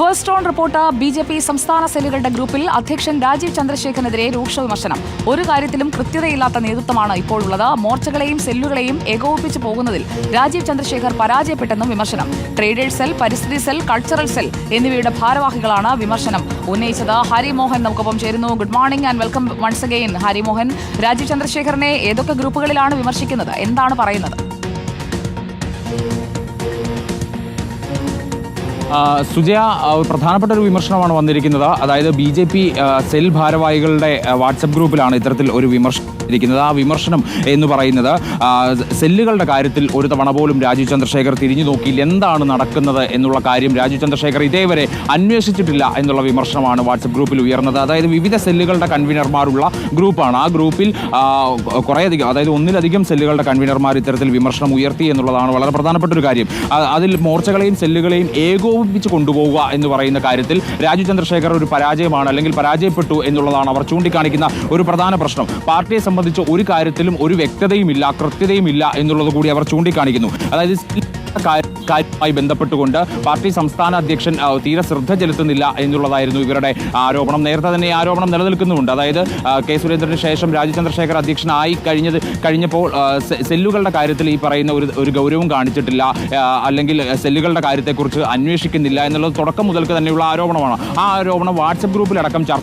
First on report B J P സംസ്ഥാന സെല്ലുകളുടെ ഗ്രൂപ്പിൽ അധ്യക്ഷൻ രാജീവ് ചന്ദ്രശേഖരനെതിരെ രൂക്ഷ വിമർശനം. ഒരു കാര്യത്തിലും കൃത്യതയില്ലാത്ത നേതൃത്വമാണ് ഇപ്പോൾ ഉള്ളത് മോർച്ചകളെയും സെല്ലുകളെയും ഏകോപിപ്പിച്ചു പോകുന്നതിൽ രാജീവ് ചന്ദ്രശേഖർ പരാജയപ്പെട്ടെന്നും വിമർശനം. ട്രേഡേഴ്സ് സെൽ പരിസ്ഥിതി സെൽ കൾച്ചറൽ സെൽ എന്നിവയുടെ ഭാരവാഹികളാണ് വിമർശനം. ഉന്നയിച്ചത് ഹരിമോഹൻ നമുക്കൊപ്പം ചേരുന്നു. Good morning and welcome once again Harimohan Rajeev ചന്ദ്രശേഖരനെ ഏതൊക്കെ ഗ്രൂപ്പുകളിലാണ് വിമർശിക്കുന്നത്? എന്താണ് പറയുന്നത്? സുജയ പ്രധാനപ്പെട്ട ഒരു വിമർശനമാണ് വന്നിരിക്കുന്നത്. അതായത് ബി ജെ പി സെൽ ഭാരവാഹികളുടെ വാട്സപ്പ് ഗ്രൂപ്പിലാണ് ഇത്തരത്തിൽ ഒരു വിമർശനം ഇരിക്കുന്നത്. ആ വിമർശനം എന്ന് പറയുന്നത് സെല്ലുകളുടെ കാര്യത്തിൽ ഒരു തവണ പോലും രാജീവ് ചന്ദ്രശേഖർ തിരിഞ്ഞു നോക്കിയില്ല. എന്താണ് നടക്കുന്നത് എന്നുള്ള കാര്യം രാജീവ് ചന്ദ്രശേഖർ ഇതേവരെ അന്വേഷിച്ചിട്ടില്ല എന്നുള്ള വിമർശനമാണ് വാട്സപ്പ് ഗ്രൂപ്പിൽ ഉയർന്നത്. അതായത് വിവിധ സെല്ലുകളുടെ കൺവീനർമാരുള്ള ഗ്രൂപ്പാണ്. ആ ഗ്രൂപ്പിൽ കുറേയധികം അതായത് ഒന്നിലധികം സെല്ലുകളുടെ കൺവീനർമാർ ഇത്തരത്തിൽ വിമർശനം ഉയർത്തി എന്നുള്ളതാണ് വളരെ പ്രധാനപ്പെട്ട ഒരു കാര്യം. അതിൽ മോർച്ചകളെയും സെല്ലുകളെയും ഏകോപിപ്പിച്ച് കൊണ്ടുപോവുക എന്ന് പറയുന്ന കാര്യത്തിൽ രാജു ചന്ദ്രശേഖർ ഒരു പരാജയമാണ് അല്ലെങ്കിൽ പരാജയപ്പെട്ടു എന്നുള്ളതാണ് അവർ ചൂണ്ടിക്കാണിക്കുന്ന ഒരു പ്രധാന പ്രശ്നം. പാർട്ടിയെ സംബന്ധിച്ച് ഒരു കാര്യത്തിലും ഒരു വ്യക്തതയുമില്ല കൃത്യതയുമില്ല എന്നുള്ളത് കൂടി അവർ ചൂണ്ടിക്കാണിക്കുന്നു. അതായത് കാര്യവുമായി ബന്ധപ്പെട്ടുകൊണ്ട് പാർട്ടി സംസ്ഥാന അധ്യക്ഷൻ തീരെ ശ്രദ്ധ ചെലുത്തുന്നില്ല എന്നുള്ളതായിരുന്നു ഇവരുടെ ആരോപണം. നേരത്തെ തന്നെ ആരോപണം നിലനിൽക്കുന്നുമുണ്ട്. അതായത് കെ സുരേന്ദ്രന് ശേഷം രാജചന്ദ്രശേഖർ ചന്ദ്രശേഖർ അധ്യക്ഷനായി കഴിഞ്ഞത് കഴിഞ്ഞപ്പോൾ സെല്ലുകളുടെ കാര്യത്തിൽ ഈ പറയുന്ന ഒരു ഒരു ഗൗരവം കാണിച്ചിട്ടില്ല. അല്ലെങ്കിൽ സെല്ലുകളുടെ കാര്യത്തെക്കുറിച്ച് അന്വേഷിക്കുന്നില്ല എന്നുള്ളത് തുടക്കം മുതൽക്ക് തന്നെയുള്ള ആരോപണമാണ്. ആ ആരോപണം വാട്സപ്പ് ഗ്രൂപ്പിലടക്കം ചർച്ച